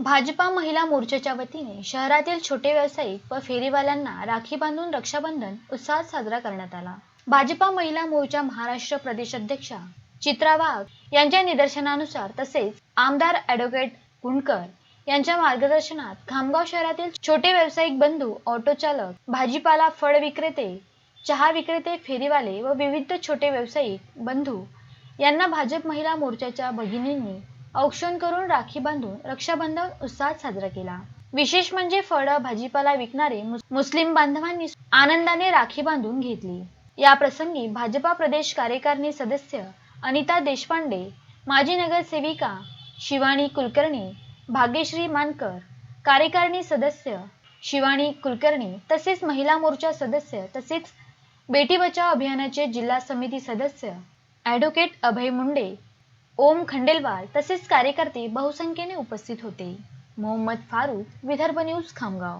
भाजपा महिला मोर्चाच्या वतीने शहरातील छोटे व्यावसायिक व फेरीवाल्यांना राखी बांधून रक्षाबंधन उत्साहात साजरा करण्यात आला. भाजपा महिला मोर्चा महाराष्ट्र प्रदेश अध्यक्षा चित्रा वाघ यांच्या निदर्शनानुसार तसेच आमदार ॲडव्होकेट कुंडकर यांच्या मार्गदर्शनात खामगाव शहरातील छोटे व्यावसायिक बंधू ऑटो चालक भाजीपाला फळ विक्रेते चहा विक्रेते फेरीवाले व विविध छोटे व्यावसायिक बंधू यांना भाजप महिला मोर्चाच्या भगिनींनी औक्षण करून राखी बांधून रक्षाबंधन उत्साहात साजरा केला. विशेष म्हणजे फळं भाजीपाला विकणारे मुस्लिम बांधवांनी आनंदाने राखी बांधून घेतली. या प्रसंगी भाजपा प्रदेश कार्यकारिणी सदस्य अनिता देशपांडे माजी नगरसेविका शिवानी कुलकर्णी भाग्यश्री मानकर कार्यकारिणी सदस्य शिवानी कुलकर्णी तसेच महिला मोर्चा सदस्य तसेच बेटी बचाव अभियानाचे जिल्हा समिती सदस्य ॲडव्होकेट अभय मुंडे ओम खंडेलवाल तसेच कार्यकर्ते बहुसंख्येने उपस्थित होते. मोहम्मद फारूक विदर्भ न्यूज खामगाव.